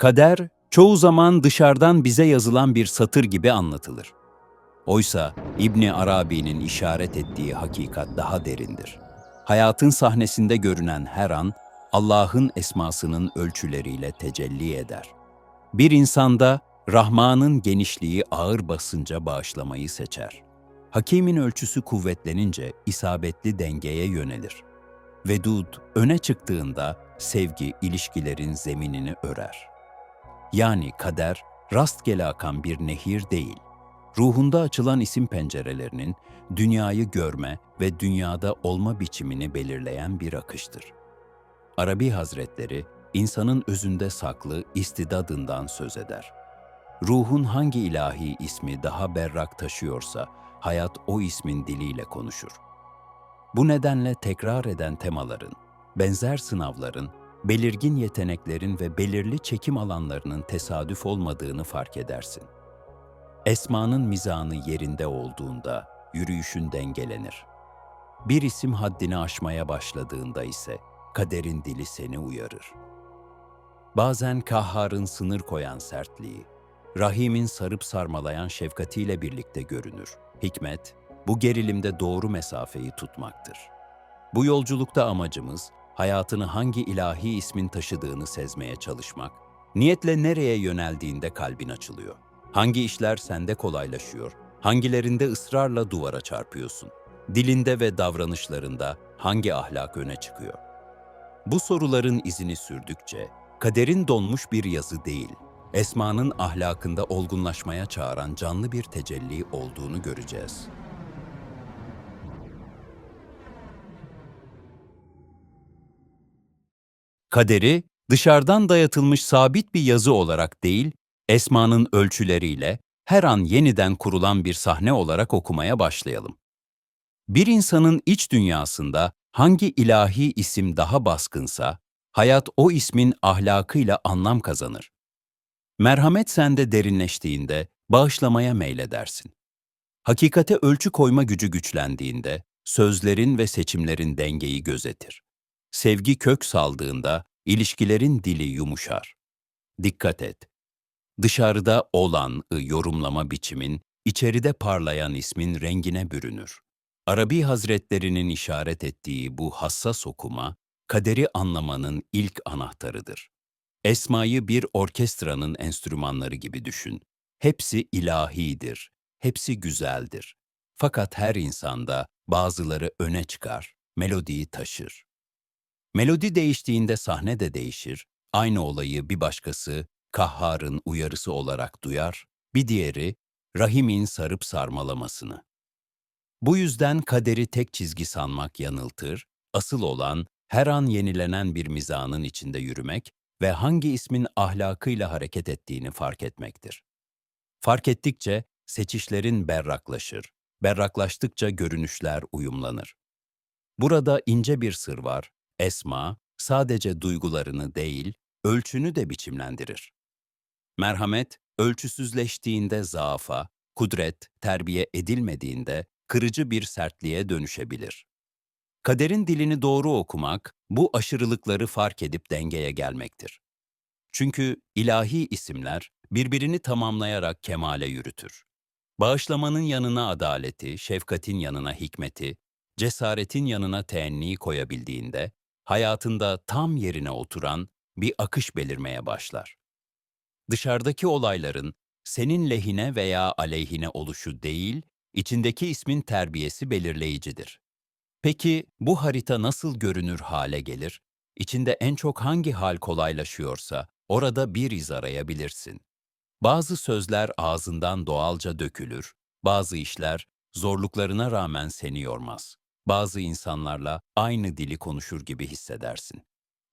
Kader, çoğu zaman dışarıdan bize yazılan bir satır gibi anlatılır. Oysa İbni Arabi'nin işaret ettiği hakikat daha derindir. Hayatın sahnesinde görünen her an, Allah'ın esmasının ölçüleriyle tecelli eder. Bir insanda Rahman'ın genişliği ağır basınca bağışlamayı seçer. Hakimin ölçüsü kuvvetlenince isabetli dengeye yönelir. Vedud öne çıktığında sevgi ilişkilerin zeminini örer. Yani kader rastgele akan bir nehir değil. Ruhunda açılan isim pencerelerinin dünyayı görme ve dünyada olma biçimini belirleyen bir akıştır. Arabi Hazretleri insanın özünde saklı istidadından söz eder. Ruhun hangi ilahi ismi daha berrak taşıyorsa hayat o ismin diliyle konuşur. Bu nedenle tekrar eden temaların, benzer sınavların, belirgin yeteneklerin ve belirli çekim alanlarının tesadüf olmadığını fark edersin. Esmanın mizanı yerinde olduğunda yürüyüşün dengelenir. Bir isim haddini aşmaya başladığında ise kaderin dili seni uyarır. Bazen kahharın sınır koyan sertliği, Rahim'in sarıp sarmalayan şefkatiyle birlikte görünür. Hikmet, bu gerilimde doğru mesafeyi tutmaktır. Bu yolculukta amacımız, hayatını hangi ilahi ismin taşıdığını sezmeye çalışmak, niyetle nereye yöneldiğinde kalbin açılıyor. Hangi işler sende kolaylaşıyor, hangilerinde ısrarla duvara çarpıyorsun. Dilinde ve davranışlarında hangi ahlak öne çıkıyor? Bu soruların izini sürdükçe, kaderin donmuş bir yazı değil, Esma'nın ahlakında olgunlaşmaya çağıran canlı bir tecelli olduğunu göreceğiz. Kaderi, dışarıdan dayatılmış sabit bir yazı olarak değil, Esma'nın ölçüleriyle her an yeniden kurulan bir sahne olarak okumaya başlayalım. Bir insanın iç dünyasında hangi ilahi isim daha baskınsa, hayat o ismin ahlakıyla anlam kazanır. Merhamet sende derinleştiğinde bağışlamaya meyledersin. Hakikate ölçü koyma gücü güçlendiğinde sözlerin ve seçimlerin dengeyi gözetir. Sevgi kök saldığında ilişkilerin dili yumuşar. Dikkat et. Dışarıda olan yorumlama biçimin, içeride parlayan ismin rengine bürünür. Arabi Hazretlerinin işaret ettiği bu hassas okuma, kaderi anlamanın ilk anahtarıdır. Esma'yı bir orkestranın enstrümanları gibi düşün. Hepsi ilahidir, hepsi güzeldir. Fakat her insanda bazıları öne çıkar, melodiyi taşır. Melodi değiştiğinde sahne de değişir. Aynı olayı bir başkası kahharın uyarısı olarak duyar, bir diğeri rahimin sarıp sarmalamasını. Bu yüzden kaderi tek çizgi sanmak yanıltır, asıl olan her an yenilenen bir mizanın içinde yürümek ve hangi ismin ahlakıyla hareket ettiğini fark etmektir. Fark ettikçe seçişlerin berraklaşır, berraklaştıkça görünüşler uyumlanır. Burada ince bir sır var. Esma sadece duygularını değil, ölçünü de biçimlendirir. Merhamet, ölçüsüzleştiğinde zaafa, kudret terbiye edilmediğinde kırıcı bir sertliğe dönüşebilir. Kaderin dilini doğru okumak, bu aşırılıkları fark edip dengeye gelmektir. Çünkü ilahi isimler birbirini tamamlayarak kemale yürütür. Bağışlamanın yanına adaleti, şefkatin yanına hikmeti, cesaretin yanına teenni koyabildiğinde, hayatında tam yerine oturan bir akış belirmeye başlar. Dışarıdaki olayların senin lehine veya aleyhine oluşu değil, içindeki ismin terbiyesi belirleyicidir. Peki bu harita nasıl görünür hale gelir? İçinde en çok hangi hal kolaylaşıyorsa orada bir iz arayabilirsin. Bazı sözler ağzından doğalca dökülür, bazı işler zorluklarına rağmen seni yormaz. Bazı insanlarla aynı dili konuşur gibi hissedersin.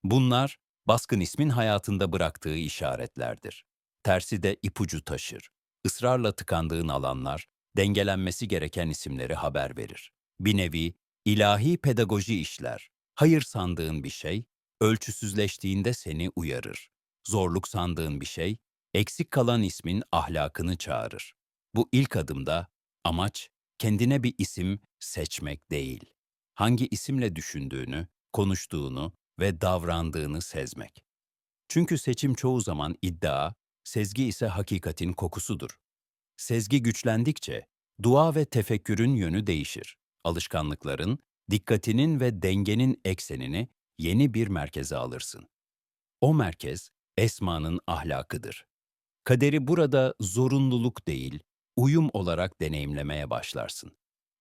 Bunlar baskın ismin hayatında bıraktığı işaretlerdir. Tersi de ipucu taşır. Israrla tıkandığın alanlar dengelenmesi gereken isimleri haber verir. Bir nevi ilahi pedagoji işler. Hayır sandığın bir şey, ölçüsüzleştiğinde seni uyarır. Zorluk sandığın bir şey, eksik kalan ismin ahlakını çağırır. Bu ilk adımda amaç kendine bir isim seçmek değil. Hangi isimle düşündüğünü, konuştuğunu ve davrandığını sezmek. Çünkü seçim çoğu zaman iddia, sezgi ise hakikatin kokusudur. Sezgi güçlendikçe dua ve tefekkürün yönü değişir. Alışkanlıkların, dikkatinin ve dengenin eksenini yeni bir merkeze alırsın. O merkez Esma'nın ahlakıdır. Kaderi burada zorunluluk değil, uyum olarak deneyimlemeye başlarsın.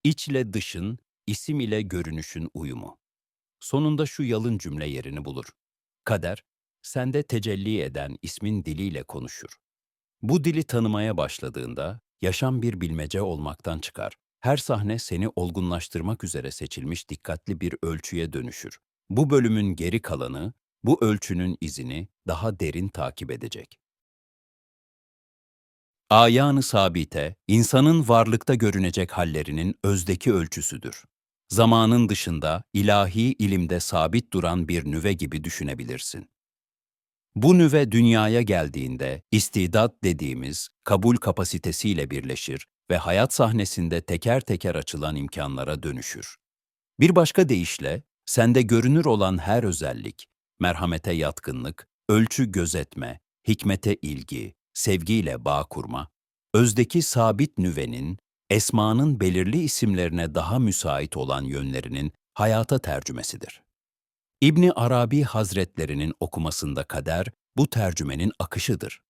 İçle dışın, isim ile görünüşün uyumu. Sonunda şu yalın cümle yerini bulur. Kader, sende tecelli eden ismin diliyle konuşur. Bu dili tanımaya başladığında yaşam bir bilmece olmaktan çıkar. Her sahne seni olgunlaştırmak üzere seçilmiş dikkatli bir ölçüye dönüşür. Bu bölümün geri kalanı, bu ölçünün izini daha derin takip edecek. Ayanı sabite, insanın varlıkta görünecek hallerinin özdeki ölçüsüdür. Zamanın dışında, ilahi ilimde sabit duran bir nüve gibi düşünebilirsin. Bu nüve dünyaya geldiğinde istidat dediğimiz kabul kapasitesiyle birleşir ve hayat sahnesinde teker teker açılan imkanlara dönüşür. Bir başka deyişle, sende görünür olan her özellik, merhamete yatkınlık, ölçü gözetme, hikmete ilgi, sevgiyle bağ kurma, özdeki sabit nüvenin, esmanın belirli isimlerine daha müsait olan yönlerinin hayata tercümesidir. İbni Arabi Hazretlerinin okumasında kader, bu tercümenin akışıdır.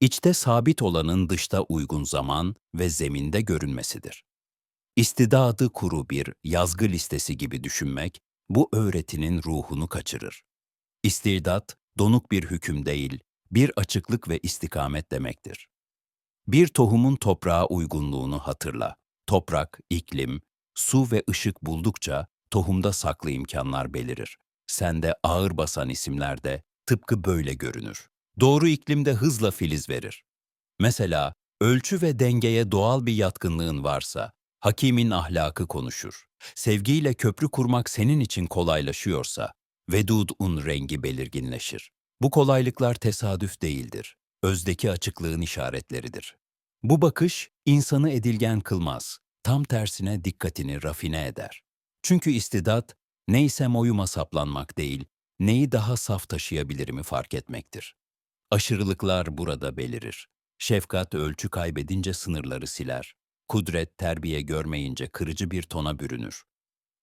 İçte sabit olanın dışta uygun zaman ve zeminde görünmesidir. İstidadı kuru bir yazgı listesi gibi düşünmek, bu öğretinin ruhunu kaçırır. İstidat, donuk bir hüküm değil, bir açıklık ve istikamet demektir. Bir tohumun toprağa uygunluğunu hatırla. Toprak, iklim, su ve ışık buldukça tohumda saklı imkanlar belirir. Sende ağır basan isimler de tıpkı böyle görünür. Doğru iklimde hızla filiz verir. Mesela ölçü ve dengeye doğal bir yatkınlığın varsa, hakimin ahlakı konuşur. Sevgiyle köprü kurmak senin için kolaylaşıyorsa, vedud'un rengi belirginleşir. Bu kolaylıklar tesadüf değildir. Özdeki açıklığın işaretleridir. Bu bakış insanı edilgen kılmaz. Tam tersine dikkatini rafine eder. Çünkü istidat, neyse oyuma saplanmak değil, neyi daha saf taşıyabilirimi fark etmektir. Aşırılıklar burada belirir. Şefkat ölçü kaybedince sınırları siler. Kudret terbiye görmeyince kırıcı bir tona bürünür.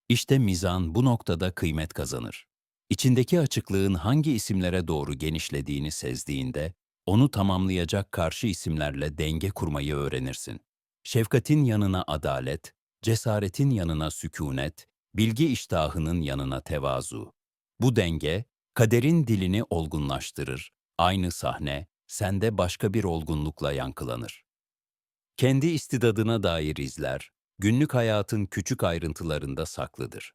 İşte mizan bu noktada kıymet kazanır. İçindeki açıklığın hangi isimlere doğru genişlediğini sezdiğinde, onu tamamlayacak karşı isimlerle denge kurmayı öğrenirsin. Şefkatin yanına adalet, cesaretin yanına sükunet, bilgi iştahının yanına tevazu. Bu denge, kaderin dilini olgunlaştırır. Aynı sahne, sende başka bir olgunlukla yankılanır. Kendi istidadına dair izler, günlük hayatın küçük ayrıntılarında saklıdır.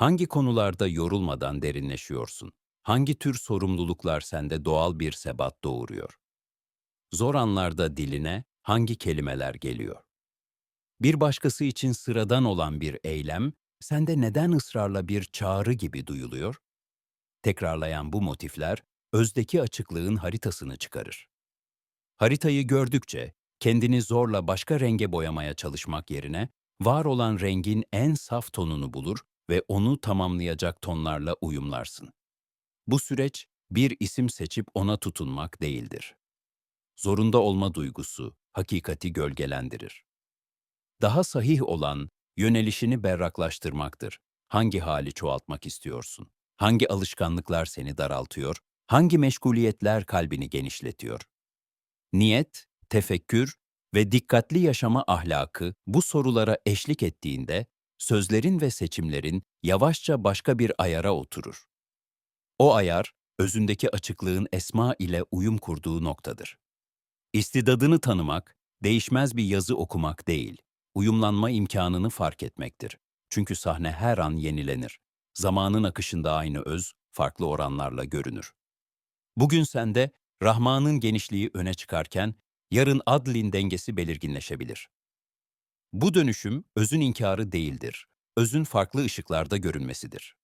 Hangi konularda yorulmadan derinleşiyorsun? Hangi tür sorumluluklar sende doğal bir sebat doğuruyor? Zor anlarda diline hangi kelimeler geliyor? Bir başkası için sıradan olan bir eylem, sende neden ısrarla bir çağrı gibi duyuluyor? Tekrarlayan bu motifler, özdeki açıklığın haritasını çıkarır. Haritayı gördükçe, kendini zorla başka renge boyamaya çalışmak yerine, var olan rengin en saf tonunu bulur ve onu tamamlayacak tonlarla uyumlarsın. Bu süreç, bir isim seçip ona tutunmak değildir. Zorunda olma duygusu, hakikati gölgelendirir. Daha sahih olan, yönelişini berraklaştırmaktır. Hangi hali çoğaltmak istiyorsun? Hangi alışkanlıklar seni daraltıyor? Hangi meşguliyetler kalbini genişletiyor? Niyet, tefekkür ve dikkatli yaşama ahlakı bu sorulara eşlik ettiğinde sözlerin ve seçimlerin yavaşça başka bir ayara oturur. O ayar, özündeki açıklığın esma ile uyum kurduğu noktadır. İstidadını tanımak, değişmez bir yazı okumak değil, uyumlanma imkanını fark etmektir. Çünkü sahne her an yenilenir. Zamanın akışında aynı öz, farklı oranlarla görünür. Bugün sende Rahman'ın genişliği öne çıkarken, yarın adlin dengesi belirginleşebilir. Bu dönüşüm özün inkarı değildir, özün farklı ışıklarda görünmesidir.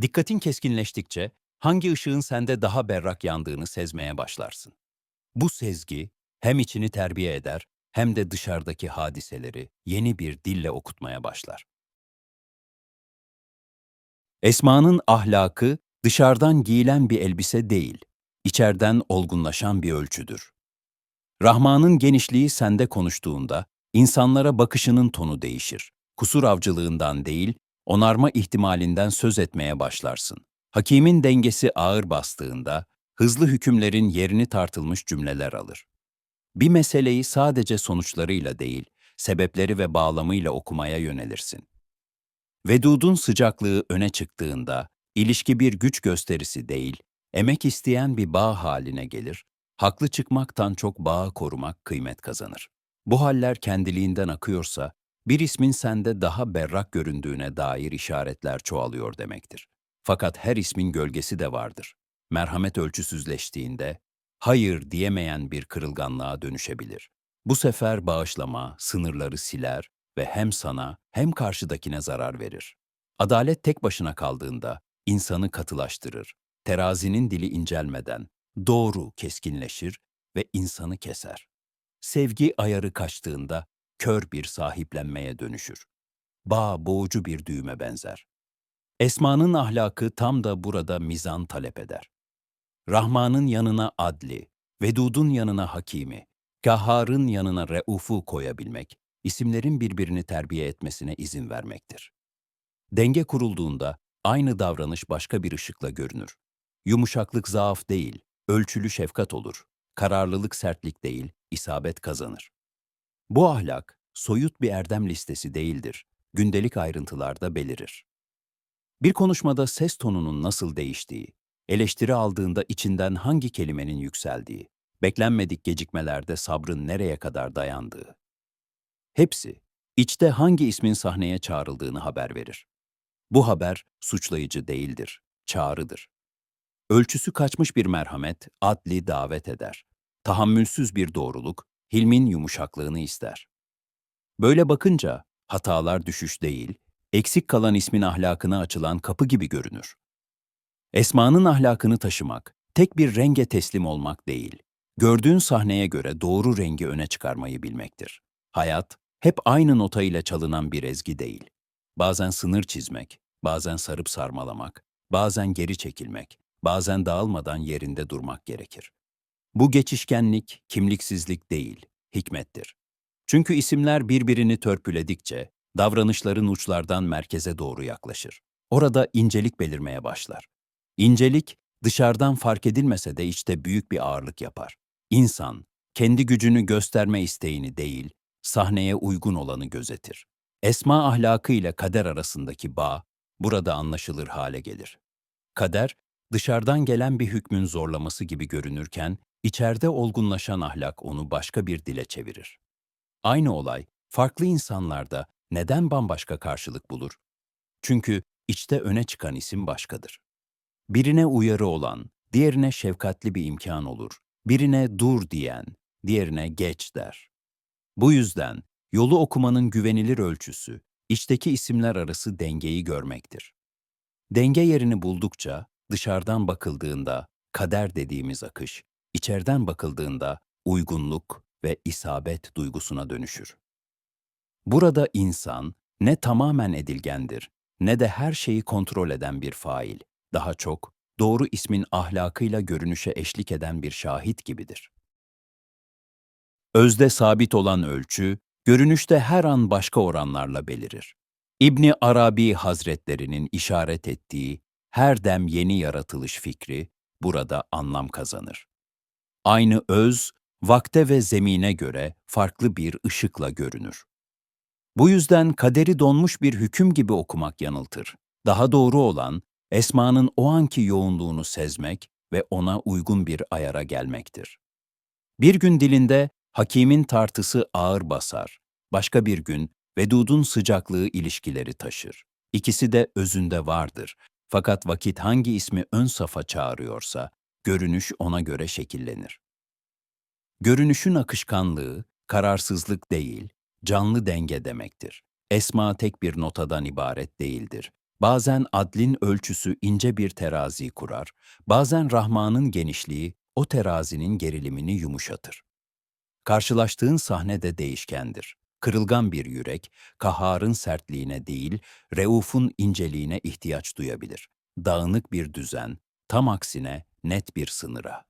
Dikkatin keskinleştikçe hangi ışığın sende daha berrak yandığını sezmeye başlarsın. Bu sezgi hem içini terbiye eder hem de dışarıdaki hadiseleri yeni bir dille okutmaya başlar. Esma'nın ahlakı dışarıdan giyilen bir elbise değil, içerden olgunlaşan bir ölçüdür. Rahman'ın genişliği sende konuştuğunda, insanlara bakışının tonu değişir. Kusur avcılığından değil, onarma ihtimalinden söz etmeye başlarsın. Hakimin dengesi ağır bastığında, hızlı hükümlerin yerini tartılmış cümleler alır. Bir meseleyi sadece sonuçlarıyla değil, sebepleri ve bağlamıyla okumaya yönelirsin. Vedud'un sıcaklığı öne çıktığında, ilişki bir güç gösterisi değil, emek isteyen bir bağ haline gelir, haklı çıkmaktan çok bağı korumak kıymet kazanır. Bu haller kendiliğinden akıyorsa, bir ismin sende daha berrak göründüğüne dair işaretler çoğalıyor demektir. Fakat her ismin gölgesi de vardır. Merhamet ölçüsüzleştiğinde, hayır diyemeyen bir kırılganlığa dönüşebilir. Bu sefer bağışlama sınırları siler ve hem sana hem karşıdakine zarar verir. Adalet tek başına kaldığında insanı katılaştırır. Terazinin dili incelmeden doğru keskinleşir ve insanı keser. Sevgi ayarı kaçtığında kör bir sahiplenmeye dönüşür. Bağ boğucu bir düğüme benzer. Esma'nın ahlakı tam da burada mizan talep eder. Rahman'ın yanına adli, Vedud'un yanına hakimi, Kahhar'ın yanına Reuf'u koyabilmek, isimlerin birbirini terbiye etmesine izin vermektir. Denge kurulduğunda aynı davranış başka bir ışıkla görünür. Yumuşaklık zaaf değil, ölçülü şefkat olur. Kararlılık sertlik değil, isabet kazanır. Bu ahlak, soyut bir erdem listesi değildir, gündelik ayrıntılarda belirir. Bir konuşmada ses tonunun nasıl değiştiği, eleştiri aldığında içinden hangi kelimenin yükseldiği, beklenmedik gecikmelerde sabrın nereye kadar dayandığı. Hepsi, içte hangi ismin sahneye çağrıldığını haber verir. Bu haber suçlayıcı değildir, çağrıdır. Ölçüsü kaçmış bir merhamet, adli davet eder. Tahammülsüz bir doğruluk, hilmin yumuşaklığını ister. Böyle bakınca hatalar düşüş değil, eksik kalan ismin ahlakına açılan kapı gibi görünür. Esmanın ahlakını taşımak, tek bir renge teslim olmak değil, gördüğün sahneye göre doğru rengi öne çıkarmayı bilmektir. Hayat, hep aynı nota ile çalınan bir ezgi değil. Bazen sınır çizmek, bazen sarıp sarmalamak, bazen geri çekilmek, bazen dağılmadan yerinde durmak gerekir. Bu geçişkenlik, kimliksizlik değil, hikmettir. Çünkü isimler birbirini törpüledikçe, davranışların uçlardan merkeze doğru yaklaşır. Orada incelik belirmeye başlar. İncelik, dışarıdan fark edilmese de içte büyük bir ağırlık yapar. İnsan, kendi gücünü gösterme isteğini değil, sahneye uygun olanı gözetir. Esma ahlakı ile kader arasındaki bağ, burada anlaşılır hale gelir. Kader, dışarıdan gelen bir hükmün zorlaması gibi görünürken, içeride olgunlaşan ahlak onu başka bir dile çevirir. Aynı olay, farklı insanlarda neden bambaşka karşılık bulur? Çünkü içte öne çıkan isim başkadır. Birine uyarı olan, diğerine şefkatli bir imkan olur. Birine dur diyen, diğerine geç der. Bu yüzden yolu okumanın güvenilir ölçüsü, içteki isimler arası dengeyi görmektir. Denge yerini buldukça dışarıdan bakıldığında kader dediğimiz akış, içeriden bakıldığında uygunluk ve isabet duygusuna dönüşür. Burada insan ne tamamen edilgendir ne de her şeyi kontrol eden bir fail, daha çok doğru ismin ahlakıyla görünüşe eşlik eden bir şahit gibidir. Özde sabit olan ölçü, görünüşte her an başka oranlarla belirir. İbni Arabi Hazretlerinin işaret ettiği her dem yeni yaratılış fikri burada anlam kazanır. Aynı öz, vakte ve zemine göre farklı bir ışıkla görünür. Bu yüzden kaderi donmuş bir hüküm gibi okumak yanıltır. Daha doğru olan, esmanın o anki yoğunluğunu sezmek ve ona uygun bir ayara gelmektir. Bir gün dilinde hakimin tartısı ağır basar, başka bir gün vedudun sıcaklığı ilişkileri taşır. İkisi de özünde vardır. Fakat vakit hangi ismi ön safa çağırıyorsa, görünüş ona göre şekillenir. Görünüşün akışkanlığı, kararsızlık değil, canlı denge demektir. Esma tek bir notadan ibaret değildir. Bazen adlin ölçüsü ince bir terazi kurar, bazen Rahman'ın genişliği o terazinin gerilimini yumuşatır. Karşılaştığın sahne de değişkendir. Kırılgan bir yürek, kaharın sertliğine değil, reufun inceliğine ihtiyaç duyabilir. Dağınık bir düzen, tam aksine net bir sınıra.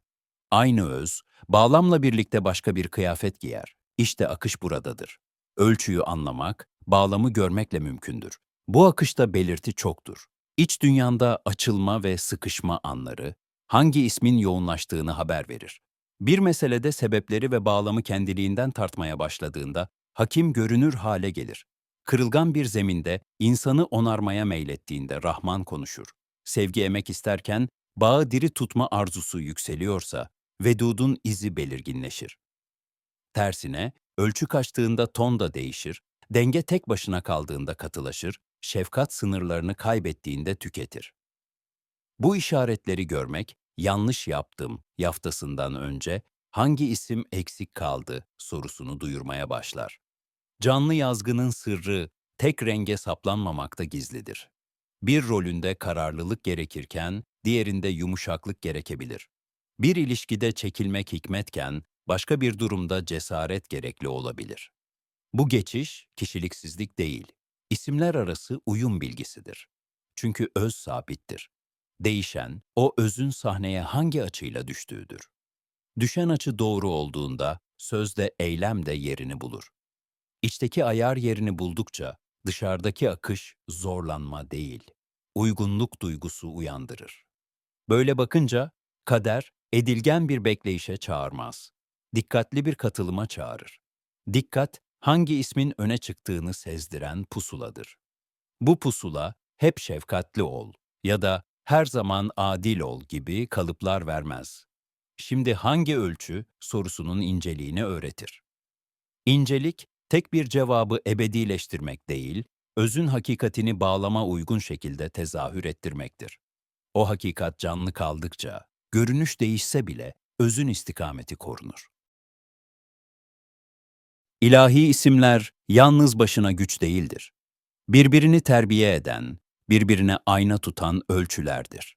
Aynı öz, bağlamla birlikte başka bir kıyafet giyer. İşte akış buradadır. Ölçüyü anlamak, bağlamı görmekle mümkündür. Bu akışta belirti çoktur. İç dünyanda açılma ve sıkışma anları, hangi ismin yoğunlaştığını haber verir. Bir meselede sebepleri ve bağlamı kendiliğinden tartmaya başladığında, hakim görünür hale gelir. Kırılgan bir zeminde insanı onarmaya meylettiğinde Rahman konuşur. Sevgi emek isterken bağı diri tutma arzusu yükseliyorsa vedudun izi belirginleşir. Tersine ölçü kaçtığında ton da değişir, denge tek başına kaldığında katılaşır, şefkat sınırlarını kaybettiğinde tüketir. Bu işaretleri görmek, yanlış yaptım yaftasından önce hangi isim eksik kaldı sorusunu duyurmaya başlar. Canlı yazgının sırrı tek renge saplanmamakta gizlidir. Bir rolünde kararlılık gerekirken diğerinde yumuşaklık gerekebilir. Bir ilişkide çekilmek hikmetken başka bir durumda cesaret gerekli olabilir. Bu geçiş kişiliksizlik değil, isimler arası uyum bilgisidir. Çünkü öz sabittir. Değişen, o özün sahneye hangi açıyla düştüğüdür. Düşen açı doğru olduğunda sözde eylem de yerini bulur. İçteki ayar yerini buldukça dışarıdaki akış zorlanma değil, uygunluk duygusu uyandırır. Böyle bakınca kader edilgen bir bekleyişe çağırmaz. Dikkatli bir katılıma çağırır. Dikkat hangi ismin öne çıktığını sezdiren pusuladır. Bu pusula hep şefkatli ol ya da her zaman adil ol gibi kalıplar vermez. Şimdi hangi ölçü sorusunun inceliğini öğretir. İncelik, tek bir cevabı ebedileştirmek değil, özün hakikatini bağlama uygun şekilde tezahür ettirmektir. O hakikat canlı kaldıkça, görünüş değişse bile özün istikameti korunur. İlahi isimler yalnız başına güç değildir. Birbirini terbiye eden, birbirine ayna tutan ölçülerdir.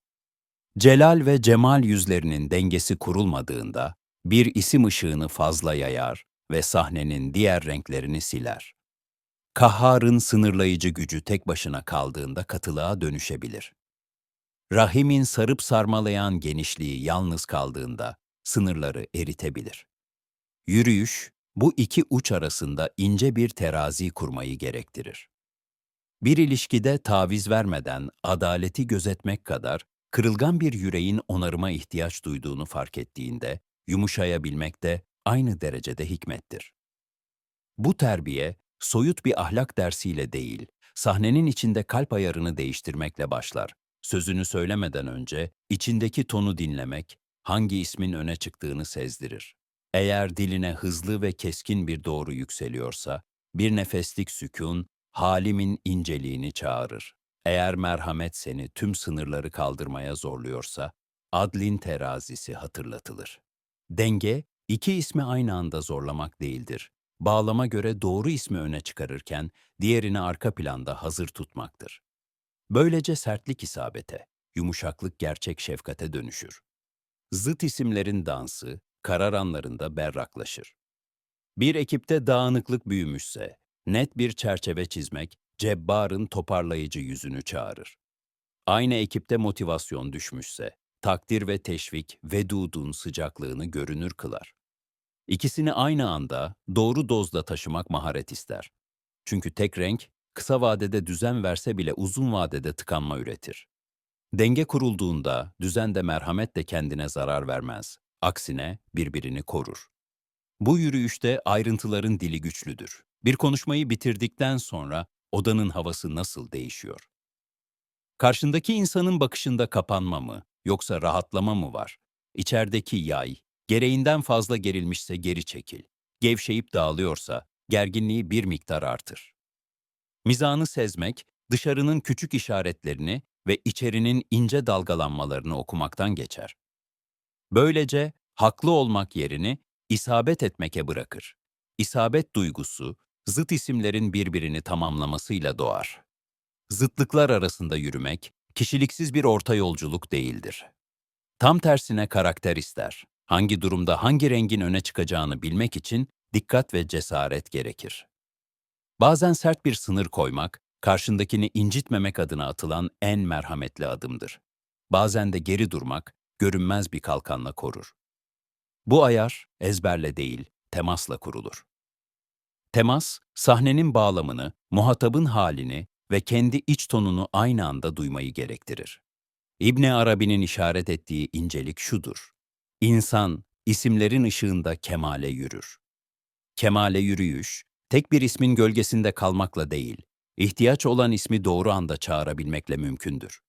Celal ve cemal yüzlerinin dengesi kurulmadığında bir isim ışığını fazla yayar ve sahnenin diğer renklerini siler. Kahharın sınırlayıcı gücü tek başına kaldığında katılığa dönüşebilir. Rahimin sarıp sarmalayan genişliği yalnız kaldığında sınırları eritebilir. Yürüyüş, bu iki uç arasında ince bir terazi kurmayı gerektirir. Bir ilişkide taviz vermeden adaleti gözetmek kadar kırılgan bir yüreğin onarıma ihtiyaç duyduğunu fark ettiğinde yumuşayabilmek de aynı derecede hikmettir. Bu terbiye soyut bir ahlak dersiyle değil, sahnenin içinde kalp ayarını değiştirmekle başlar. Sözünü söylemeden önce içindeki tonu dinlemek, hangi ismin öne çıktığını sezdirir. Eğer diline hızlı ve keskin bir doğru yükseliyorsa, bir nefeslik sükun, halimin inceliğini çağırır. Eğer merhamet seni tüm sınırları kaldırmaya zorluyorsa, adlin terazisi hatırlatılır. Denge, iki ismi aynı anda zorlamak değildir. Bağlama göre doğru ismi öne çıkarırken, diğerini arka planda hazır tutmaktır. Böylece sertlik isabete, yumuşaklık gerçek şefkate dönüşür. Zıt isimlerin dansı, karar anlarında berraklaşır. Bir ekipte dağınıklık büyümüşse, net bir çerçeve çizmek, cebbarın toparlayıcı yüzünü çağırır. Aynı ekipte motivasyon düşmüşse, takdir ve teşvik vedudun sıcaklığını görünür kılar. İkisini aynı anda doğru dozda taşımak maharet ister. Çünkü tek renk kısa vadede düzen verse bile uzun vadede tıkanma üretir. Denge kurulduğunda düzen de merhamet de kendine zarar vermez. Aksine birbirini korur. Bu yürüyüşte ayrıntıların dili güçlüdür. Bir konuşmayı bitirdikten sonra odanın havası nasıl değişiyor? Karşındaki insanın bakışında kapanma mı, yoksa rahatlama mı var? İçerideki yay, gereğinden fazla gerilmişse geri çekil. Gevşeyip dağılıyorsa gerginliği bir miktar artır. Mizanı sezmek, dışarının küçük işaretlerini ve içerinin ince dalgalanmalarını okumaktan geçer. Böylece haklı olmak yerini isabet etmeke bırakır. İsabet duygusu, zıt isimlerin birbirini tamamlamasıyla doğar. Zıtlıklar arasında yürümek, kişiliksiz bir orta yolculuk değildir. Tam tersine karakter ister. Hangi durumda hangi rengin öne çıkacağını bilmek için dikkat ve cesaret gerekir. Bazen sert bir sınır koymak, karşındakini incitmemek adına atılan en merhametli adımdır. Bazen de geri durmak, görünmez bir kalkanla korur. Bu ayar ezberle değil, temasla kurulur. Temas, sahnenin bağlamını, muhatabın halini ve kendi iç tonunu aynı anda duymayı gerektirir. İbni Arabi'nin işaret ettiği incelik şudur. İnsan, isimlerin ışığında kemale yürür. Kemale yürüyüş, tek bir ismin gölgesinde kalmakla değil, ihtiyaç olan ismi doğru anda çağırabilmekle mümkündür.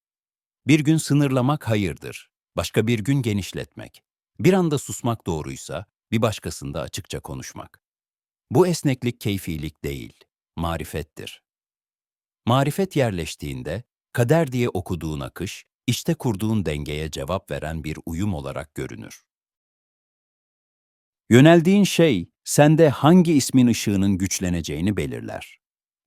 Bir gün sınırlamak hayırdır, başka bir gün genişletmek. Bir anda susmak doğruysa, bir başkasında açıkça konuşmak. Bu esneklik keyfilik değil, marifettir. Marifet yerleştiğinde, kader diye okuduğun akış, işte kurduğun dengeye cevap veren bir uyum olarak görünür. Yöneldiğin şey, sende hangi ismin ışığının güçleneceğini belirler.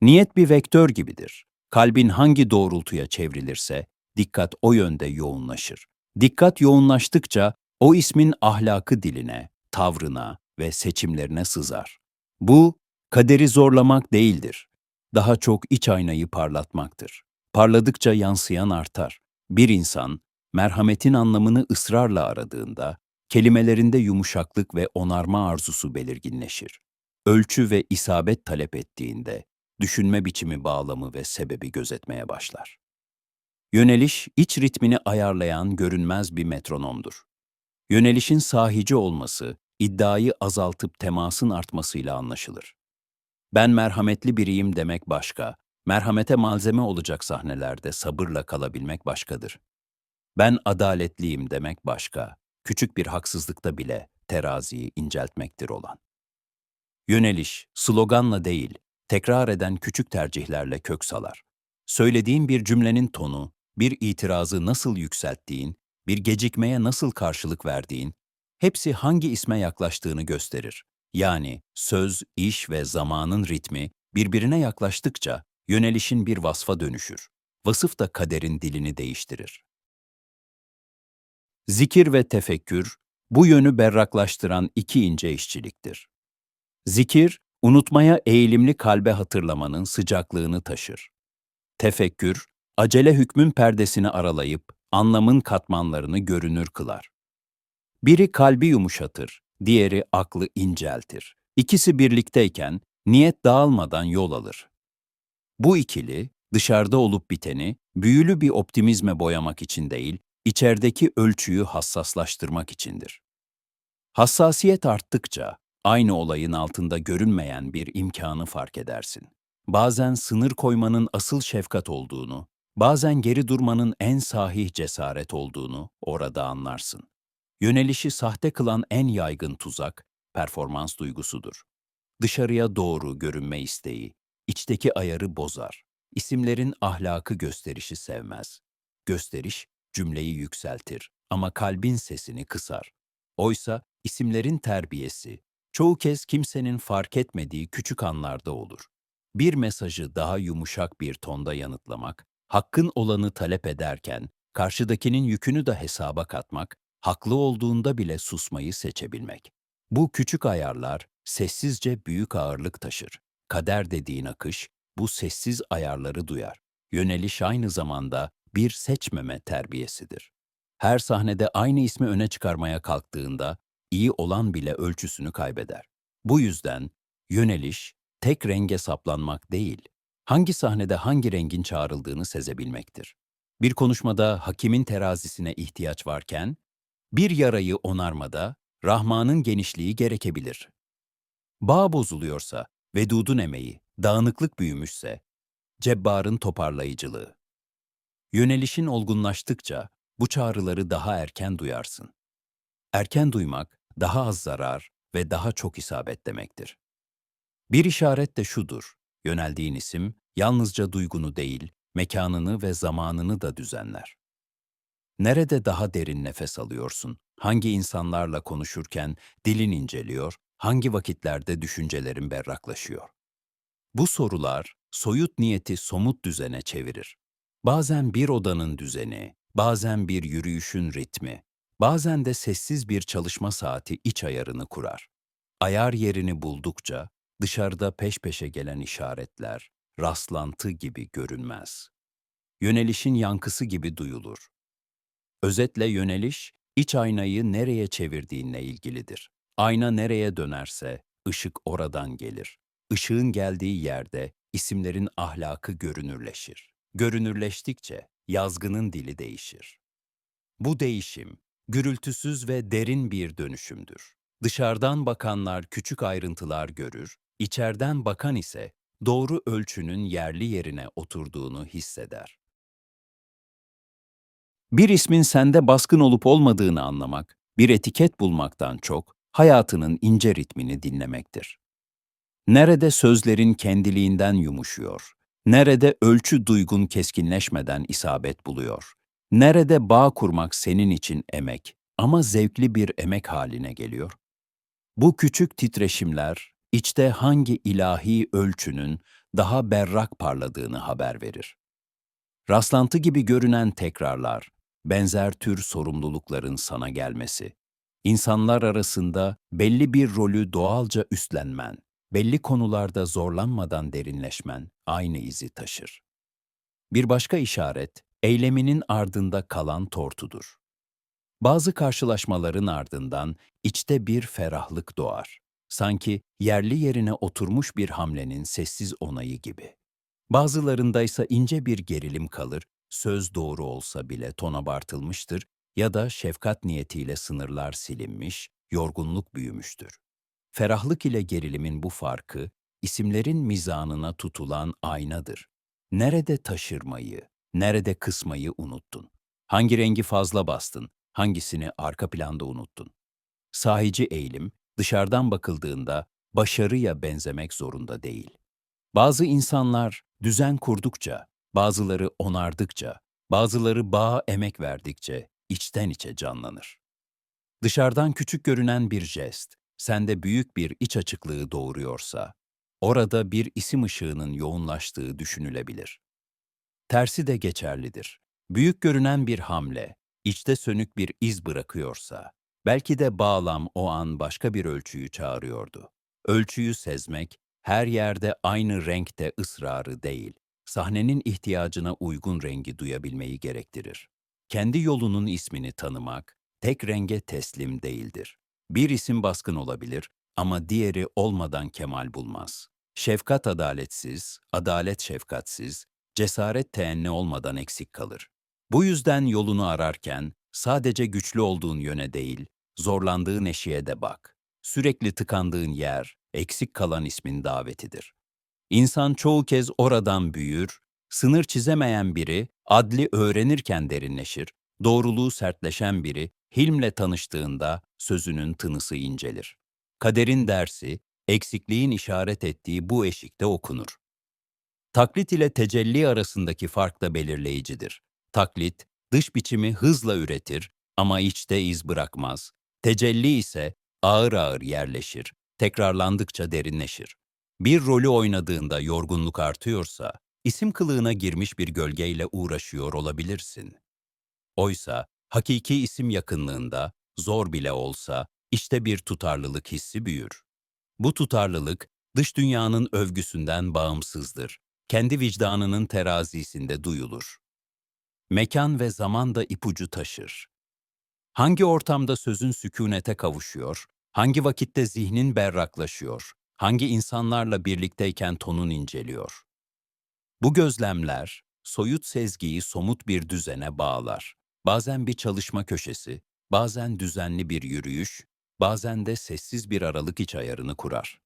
Niyet bir vektör gibidir. Kalbin hangi doğrultuya çevrilirse, dikkat o yönde yoğunlaşır. Dikkat yoğunlaştıkça, o ismin ahlakı diline, tavrına ve seçimlerine sızar. Bu, kaderi zorlamak değildir. Daha çok iç aynayı parlatmaktır. Parladıkça yansıyan artar. Bir insan, merhametin anlamını ısrarla aradığında, kelimelerinde yumuşaklık ve onarma arzusu belirginleşir. Ölçü ve isabet talep ettiğinde, düşünme biçimi bağlamı ve sebebi gözetmeye başlar. Yöneliş, iç ritmini ayarlayan görünmez bir metronomdur. Yönelişin sahici olması, iddiayı azaltıp temasın artmasıyla anlaşılır. Ben merhametli biriyim demek başka, merhamete malzeme olacak sahnelerde sabırla kalabilmek başkadır. Ben adaletliyim demek başka, küçük bir haksızlıkta bile teraziyi inceltmektir olan. Yöneliş, sloganla değil, tekrar eden küçük tercihlerle kök salar. Söylediğin bir cümlenin tonu, bir itirazı nasıl yükselttiğin, bir gecikmeye nasıl karşılık verdiğin, hepsi hangi isme yaklaştığını gösterir. Yani söz, iş ve zamanın ritmi birbirine yaklaştıkça yönelişin bir vasfa dönüşür. Vasıf da kaderin dilini değiştirir. Zikir ve tefekkür, bu yönü berraklaştıran iki ince işçiliktir. Zikir, unutmaya eğilimli kalbe hatırlamanın sıcaklığını taşır. Tefekkür, acele hükmün perdesini aralayıp anlamın katmanlarını görünür kılar. Biri kalbi yumuşatır, diğeri aklı inceltir. İkisi birlikteyken niyet dağılmadan yol alır. Bu ikili dışarıda olup biteni büyülü bir optimizme boyamak için değil, içerideki ölçüyü hassaslaştırmak içindir. Hassasiyet arttıkça aynı olayın altında görünmeyen bir imkanı fark edersin. Bazen sınır koymanın asıl şefkat olduğunu, bazen geri durmanın en sahih cesaret olduğunu orada anlarsın. Yönelişi sahte kılan en yaygın tuzak, performans duygusudur. Dışarıya doğru görünme isteği, içteki ayarı bozar. İsimlerin ahlakı gösterişi sevmez. Gösteriş, cümleyi yükseltir ama kalbin sesini kısar. Oysa isimlerin terbiyesi, çoğu kez kimsenin fark etmediği küçük anlarda olur. Bir mesajı daha yumuşak bir tonda yanıtlamak, hakkın olanı talep ederken, karşıdakinin yükünü de hesaba katmak, haklı olduğunda bile susmayı seçebilmek. Bu küçük ayarlar sessizce büyük ağırlık taşır. Kader dediğin akış bu sessiz ayarları duyar. Yöneliş aynı zamanda bir seçmeme terbiyesidir. Her sahnede aynı ismi öne çıkarmaya kalktığında iyi olan bile ölçüsünü kaybeder. Bu yüzden yöneliş tek renge saplanmak değil, hangi sahnede hangi rengin çağrıldığını sezebilmektir. Bir konuşmada hakimin terazisine ihtiyaç varken, bir yarayı onarmada Rahman'ın genişliği gerekebilir. Bağ bozuluyorsa, vedudun emeği, dağınıklık büyümüşse, cebbarın toparlayıcılığı. Yönelişin olgunlaştıkça bu çağrıları daha erken duyarsın. Erken duymak daha az zarar ve daha çok isabet demektir. Bir işaret de şudur, yöneldiğin isim yalnızca duygunu değil, mekanını ve zamanını da düzenler. Nerede daha derin nefes alıyorsun? Hangi insanlarla konuşurken dilin inceliyor? Hangi vakitlerde düşüncelerin berraklaşıyor? Bu sorular soyut niyeti somut düzene çevirir. Bazen bir odanın düzeni, bazen bir yürüyüşün ritmi, bazen de sessiz bir çalışma saati iç ayarını kurar. Ayar yerini buldukça dışarıda peş peşe gelen işaretler rastlantı gibi görünmez. Yönelişin yankısı gibi duyulur. Özetle yöneliş, İç aynayı nereye çevirdiğinle ilgilidir. Ayna nereye dönerse ışık oradan gelir. Işığın geldiği yerde isimlerin ahlakı görünürleşir. Görünürleştikçe yazgının dili değişir. Bu değişim gürültüsüz ve derin bir dönüşümdür. Dışarıdan bakanlar küçük ayrıntılar görür, içeriden bakan ise doğru ölçünün yerli yerine oturduğunu hisseder. Bir ismin sende baskın olup olmadığını anlamak, bir etiket bulmaktan çok hayatının ince ritmini dinlemektir. Nerede sözlerin kendiliğinden yumuşuyor, nerede ölçü duygun keskinleşmeden isabet buluyor, nerede bağ kurmak senin için emek ama zevkli bir emek haline geliyor. Bu küçük titreşimler içte hangi ilahi ölçünün daha berrak parladığını haber verir. Rastlantı gibi görünen tekrarlar, benzer tür sorumlulukların sana gelmesi, insanlar arasında belli bir rolü doğalca üstlenmen, belli konularda zorlanmadan derinleşmen aynı izi taşır. Bir başka işaret, eyleminin ardında kalan tortudur. Bazı karşılaşmaların ardından içte bir ferahlık doğar. Sanki yerli yerine oturmuş bir hamlenin sessiz onayı gibi. Bazılarındaysa ince bir gerilim kalır, söz doğru olsa bile ton abartılmıştır ya da şefkat niyetiyle sınırlar silinmiş, yorgunluk büyümüştür. Ferahlık ile gerilimin bu farkı, isimlerin mizanına tutulan aynadır. Nerede taşırmayı, nerede kısmayı unuttun? Hangi rengi fazla bastın, hangisini arka planda unuttun? Sahici eğilim, dışarıdan bakıldığında başarıya benzemek zorunda değil. Bazı insanlar düzen kurdukça, bazıları onardıkça, bazıları bağa emek verdikçe içten içe canlanır. Dışarıdan küçük görünen bir jest, sende büyük bir iç açıklığı doğuruyorsa, orada bir isim ışığının yoğunlaştığı düşünülebilir. Tersi de geçerlidir. Büyük görünen bir hamle, içte sönük bir iz bırakıyorsa, belki de bağlam o an başka bir ölçüyü çağırıyordu. Ölçüyü sezmek, her yerde aynı renkte ısrarı değil, sahnenin ihtiyacına uygun rengi duyabilmeyi gerektirir. Kendi yolunun ismini tanımak, tek renge teslim değildir. Bir isim baskın olabilir ama diğeri olmadan kemal bulmaz. Şefkat adaletsiz, adalet şefkatsiz, cesaret teenni olmadan eksik kalır. Bu yüzden yolunu ararken sadece güçlü olduğun yöne değil, zorlandığın eşiğe de bak. Sürekli tıkandığın yer, eksik kalan ismin davetidir. İnsan çoğu kez oradan büyür, sınır çizemeyen biri adli öğrenirken derinleşir, doğruluğu sertleşen biri hilmle tanıştığında sözünün tınısı incelir. Kaderin dersi, eksikliğin işaret ettiği bu eşikte okunur. Taklit ile tecelli arasındaki fark da belirleyicidir. Taklit, dış biçimi hızla üretir ama içte iz bırakmaz. Tecelli ise ağır ağır yerleşir, tekrarlandıkça derinleşir. Bir rolü oynadığında yorgunluk artıyorsa, isim kılığına girmiş bir gölgeyle uğraşıyor olabilirsin. Oysa hakiki isim yakınlığında, zor bile olsa, işte bir tutarlılık hissi büyür. Bu tutarlılık, dış dünyanın övgüsünden bağımsızdır. Kendi vicdanının terazisinde duyulur. Mekan ve zaman da ipucu taşır. Hangi ortamda sözün sükunete kavuşuyor, hangi vakitte zihnin berraklaşıyor, hangi insanlarla birlikteyken tonun inceliyor. Bu gözlemler, soyut sezgiyi somut bir düzene bağlar. Bazen bir çalışma köşesi, bazen düzenli bir yürüyüş, bazen de sessiz bir aralık iç ayarını kurar.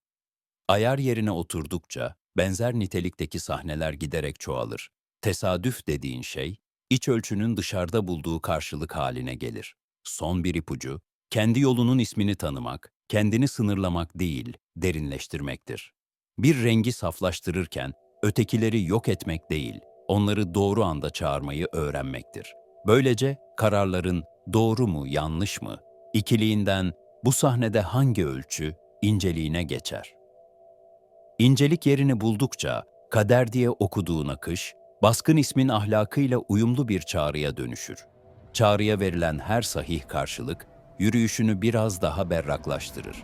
Ayar yerine oturdukça benzer nitelikteki sahneler giderek çoğalır. Tesadüf dediğin şey, iç ölçünün dışarıda bulduğu karşılık haline gelir. Son bir ipucu, kendi yolunun ismini tanımak, kendini sınırlamak değil, derinleştirmektir. Bir rengi saflaştırırken, ötekileri yok etmek değil, onları doğru anda çağırmayı öğrenmektir. Böylece kararların doğru mu, yanlış mı, ikiliğinden bu sahnede hangi ölçü, inceliğine geçer. İncelik yerini buldukça, kader diye okuduğun akış, baskın ismin ahlakıyla uyumlu bir çağrıya dönüşür. Çağrıya verilen her sahih karşılık, yürüyüşünü biraz daha berraklaştırır.